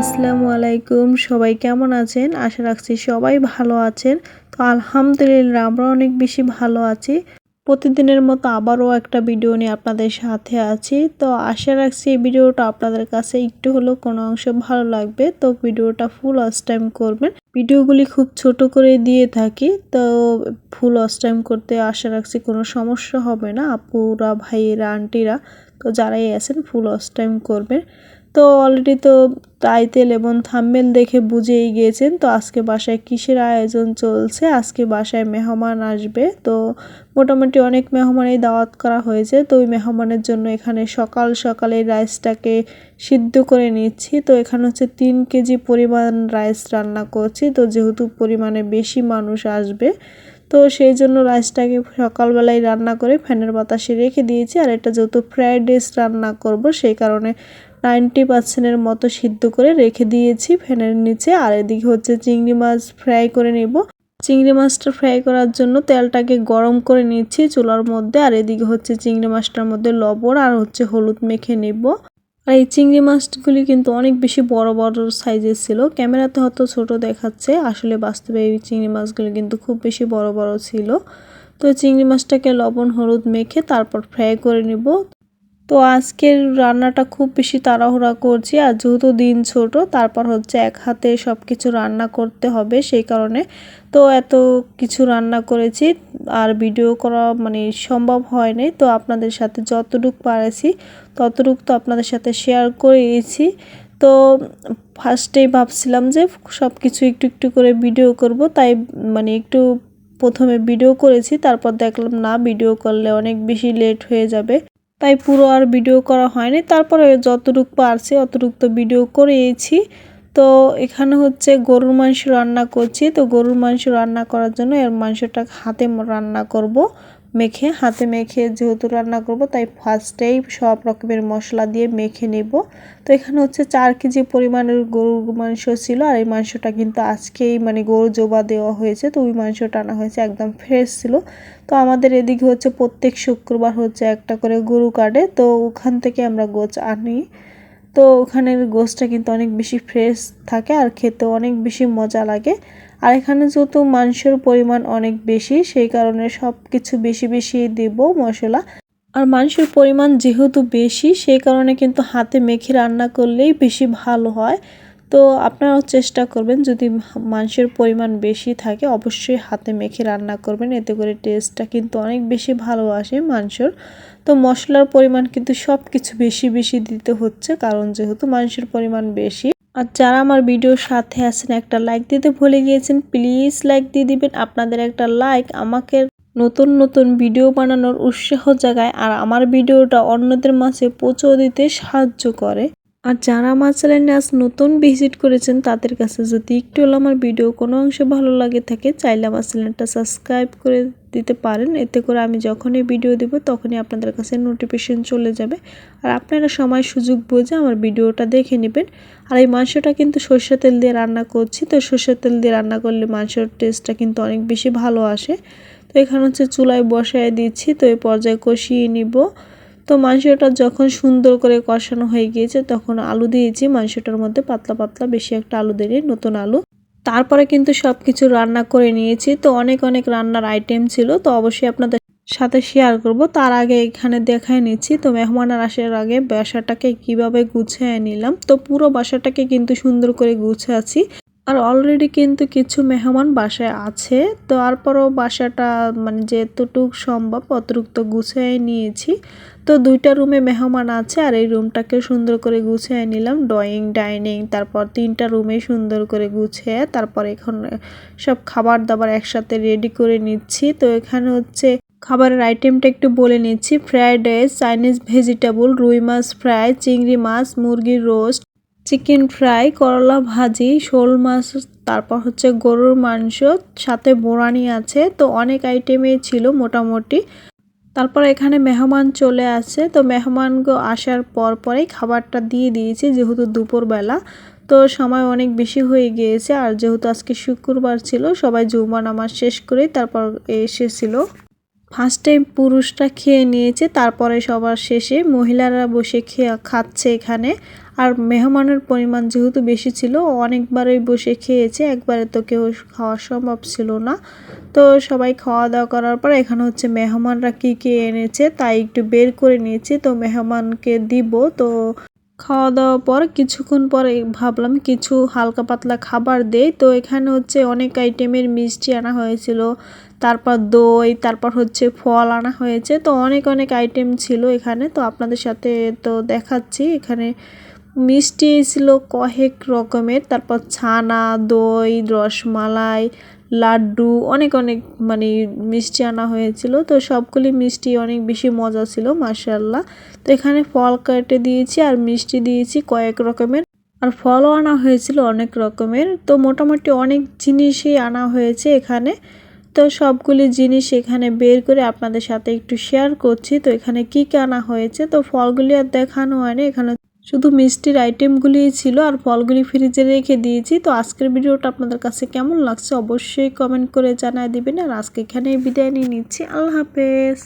আসসালামু আলাইকুম। সবাই কেমন আছেন? আশা রাখছি সবাই ভালো আছেন। তো আলহামদুলিল্লাহ, আমরা অনেক বেশি ভালো আছি। প্রতিদিনের মতো আবারও একটা ভিডিও নিয়ে আপনাদের সাথে আছি। তো আশা রাখছি এই ভিডিওটা আপনাদের কাছে একটু হলেও কোনো অংশ ভালো লাগবে। তো ভিডিওটা ফুল অস টাইম করবেন। ভিডিওগুলি খুব ছোট করে দিয়ে থাকি। তো ফুল অস টাইম করতে আশা রাখছি কোনো সমস্যা হবে না। আপুরা, ভাইয়েরা, আন্টিরা, তো যারাই আছেন ফুল অস টাইম করবেন। তো অলরেডি তো টাইটেল এবং থাম্বেল দেখে বুঝেই গিয়েছেন। তো আজকে বাসায় কিসের আয়োজন চলছে? আজকে বাসায় মেহমান আসবে। তো মোটামুটি অনেক মেহমানই দাওয়াত করা হয়েছে। তো ওই মেহমানের জন্য এখানে সকাল সকালে রাইসটাকে সিদ্ধ করে নিচ্ছি। তো এখানে হচ্ছে তিন কেজি পরিমাণ রাইস রান্না করছি। তো যেহেতু পরিমাণে বেশি মানুষ আসবে, তো সেই জন্য রাইসটাকে সকালবেলায় রান্না করে ফ্যানের বাতাসে রেখে দিয়েছি। আর এটা যেহেতু ফ্রাইড রাইস রান্না করব, সেই কারণে নাইনটি পার্সেন্টের মতো সিদ্ধ করে রেখে দিয়েছি ফ্যানের নিচে। আর এদিকে হচ্ছে চিংড়ি মাছ ফ্রাই করে নেব। চিংড়ি মাছটা ফ্রাই করার জন্য তেলটাকে গরম করে নিচ্ছি চুলার মধ্যে। আর এদিকে হচ্ছে চিংড়ি মাছটার মধ্যে লবণ আর হচ্ছে হলুদ মেখে নেব। আর এই চিংড়ি মাছগুলি কিন্তু অনেক বেশি বড় বড় সাইজের ছিল। ক্যামেরাতে হয়তো ছোট দেখাচ্ছে। আসলে বাস্তবে এই চিংড়ি মাছগুলি কিন্তু খুব বেশি বড় বড় ছিল। তো চিংড়ি মাছটাকে লবণ, হলুদ মেখে তারপর ফ্রাই করে নেব। তো আজকের রান্নাটা খুব বেশি তাড়াহুড়া করছি আর যেহেতু দিন ছোট, তারপর হচ্ছে এক হাতে সব কিছু রান্না করতে হবে সেই কারণে। তো এত কিছু রান্না করেছি আর ভিডিও করা মানে সম্ভব হয়নি, তো আপনাদের সাথে যতটুক পারেছি ততটুক তো আপনাদের সাথে শেয়ার করেছি। তো ফার্স্টেই ভাবছিলাম যে সব কিছু একটু একটু করে ভিডিও করব, তাই মানে একটু প্রথমে ভিডিও করেছি, তারপর দেখলাম না, ভিডিও করলে অনেক বেশি লেট হয়ে যাবে। তাই পুরো আর ভিডিও করা হয়নি। তারপরে যতটুক পারছি অতটুক তো ভিডিও করেছি তো এখানে হচ্ছে গরুর মাংস রান্না করছি। তো গরুর মাংস রান্না করার জন্য এর মাংসটা হাতে রান্না করব। মেখে, হাতে মেখে যেহেতু রান্না করব, তাই ফার্স্টেই সব রকমের মশলা দিয়ে মেখে নেব। তো এখানে হচ্ছে চার কেজি পরিমাণের গরুর মাংস ছিল, আর এই মাংসটা কিন্তু আজকেই মানে গরু জোবা দেওয়া হয়েছে, তো ওই মাংসটা আনা হয়েছে, একদম ফ্রেশ ছিল। তো আমাদের এদিকে হচ্ছে প্রত্যেক শুক্রবার হচ্ছে একটা করে গরু কাটে, তো ওখান থেকে আমরা গোছ আনি। তো ওখানের গোছটা কিন্তু অনেক বেশি ফ্রেশ থাকে আর খেতে অনেক বেশি মজা লাগে। আর এখানে যেহেতু মাংসের পরিমাণ অনেক বেশি, সেই কারণে সব কিছু বেশি বেশি দেব মশলা। আর মাংসের পরিমাণ যেহেতু বেশি, সেই কারণে কিন্তু হাতে মেখে রান্না করলেই বেশি ভালো হয়। তো আপনারাও চেষ্টা করবেন, যদি মাংসের পরিমাণ বেশি থাকে, অবশ্যই হাতে মেখে রান্না করবেন। এতে করে টেস্টটা কিন্তু অনেক বেশি ভালো আসে মাংসর। তো মশলার পরিমাণ কিন্তু সব কিছু বেশি বেশি দিতে হচ্ছে, কারণ যেহেতু মাংসের পরিমাণ বেশি। আর যারা আমার ভিডিওর সাথে আছেন, একটা লাইক দিতে ভুলে গিয়েছেন প্লিজ লাইক দিয়ে দিবেন। আপনাদের একটা লাইক আমাকে নতুন নতুন ভিডিও বানানোর উৎসাহ জাগায়, আর আমার ভিডিওটা অন্যদের মাঝে পৌঁছে দিতে সাহায্য করে। আর যারা আমার চ্যানেলে আজ নতুন ভিজিট করেছেন, তাদের কাছে যদি একটু হলো আমার ভিডিও কোনো অংশে ভালো লাগে থাকে, চাইলে আমার চ্যানেলটা সাবস্ক্রাইব করে দিতে পারেন। এতে করে আমি যখনই ভিডিও দেব, তখনই আপনাদের কাছে নোটিফিকেশন চলে যাবে। আর আপনারা সময় সুযোগ বুঝে আমার ভিডিওটা দেখে নেবেন। আর এই মাংসটা কিন্তু সর্ষের তেল দিয়ে রান্না করছি, তো সর্ষের তেল দিয়ে রান্না করলে মাংসের টেস্টটা কিন্তু অনেক বেশি ভালো আসে। তো এখানে হচ্ছে চুলায় বসায় দিচ্ছি, তো এই পর্যায়ে কষিয়ে নিব। তো মাংসটা যখন সুন্দর করে কষানো হয়ে গিয়েছে, তখন আলু দিয়েছি। মাংসটার মধ্যে পাতলা পাতলা বেশি একটা আলু দিয়ে নতুন আলু। তারপরে কিন্তু সব কিছু রান্না করে নিয়েছি। তো অনেক অনেক রান্নার আইটেম ছিল, তো অবশ্যই আপনাদের সাথে শেয়ার করব। তার আগে এখানে দেখায় নিচ্ছি, তো মেহমানের আসার আগে বাসাটাকে কীভাবে গুছিয়ে নিলাম। তো পুরো বাসাটাকে কিন্তু সুন্দর করে গুছাচ্ছি। আর অলরেডি কিন্তু কিছু মেহমান বাসায় আছে। তো তারপরও বাসাটা মানে যেতটুক সম্ভব অতটুক তো গুছিয়ে নিয়েছি। তো দুইটা রুমে মেহমান আছে আর এই রুমটাকে সুন্দর করে গুছিয়ে নিলাম। ড্রয়িং ডাইনিং তারপর তিনটা রুমে সুন্দর করে গুছিয়ে তারপর এখন সব খাবার দাবার একসাথে রেডি করে নিচ্ছি। তো এখানে হচ্ছে খাবারের আইটেমটা একটু বলে নিচ্ছি। ফ্রায়েড রাইস চাইনিজ ভেজিটেবল রুই মাছ ফ্রাই চিংড়ি মাছ, মুরগির রোস্ট চিকেন ফ্রাই, করলা ভাজি, শোল মাছ, তারপর হচ্ছে গরুর মাংস, সাথে বোরানি আছে। তো অনেক আইটেমে ছিল মোটামুটি। তারপর এখানে মেহমান চলে আসে। তো মেহমান আসার পর পরেই খাবারটা দিয়ে দিয়েছি যেহেতু দুপুরবেলা। তো সময় অনেক বেশি হয়ে গিয়েছে। আর যেহেতু আজকে শুক্রবার ছিল, সবাই জুমা নামাজ শেষ করেই তারপর এসেছিল। ফার্স্টে পুরুষরা খেয়ে নিয়েছে, তারপরে সবার শেষে মহিলারা বসে খেয়ে খাচ্ছে এখানে। আর মেহমানের পরিমাণ যেহেতু বেশি ছিল অনেকবারই বসে খেয়েছে, একবারে তো কেউ খাওয়া সম্ভব ছিল না। তো সবাই খাওয়া দাওয়া করার পর এখানে হচ্ছে মেহমানরা কী কী এনেছে, তাই একটু বের করে নিয়েছি। তো মেহমানকে দিব, তো খাওয়া দাওয়ার পর কিছুক্ষণ পরে ভাবলাম কিছু হালকা পাতলা খাবার দেই। তো এখানে হচ্ছে অনেক আইটেমের মিষ্টি আনা হয়েছিল, তারপর দই, তারপর হচ্ছে ফল আনা হয়েছে। তো অনেক অনেক আইটেম ছিল এখানে। তো আপনাদের সাথে তো দেখাচ্ছি। এখানে মিষ্টি ছিল কয়েক রকমের, তারপর ছানা, দই, রসমালাই লাড্ডু, অনেক অনেক মানে মিষ্টি আনা হয়েছিল। তো সবগুলি মিষ্টি অনেক বেশি মজা ছিল মার্শাল্লাহ তো এখানে ফল কেটে দিয়েছি আর মিষ্টি দিয়েছি কয়েক রকমের। আর ফলও আনা হয়েছিল অনেক রকমের। তো মোটামুটি অনেক জিনিসই আনা হয়েছে এখানে। তো সবগুলি জিনিস এখানে বের করে আপনাদের সাথে একটু শেয়ার করছি। তো এখানে কি কী আনা হয়েছে? তো ফলগুলি আর দেখানো হয়নি। এখানে শুধু মিষ্টির আইটেমগুলি ছিল আর ফলগুলি ফ্রিজে রেখে দিয়েছি। তো আজকের ভিডিওটা আপনাদের কাছে কেমন লাগছে অবশ্যই কমেন্ট করে জানায় দিবেন। আর আজকে এখানেই বিদায় নিয়ে নিচ্ছি। আল্লাহ হাফেজ।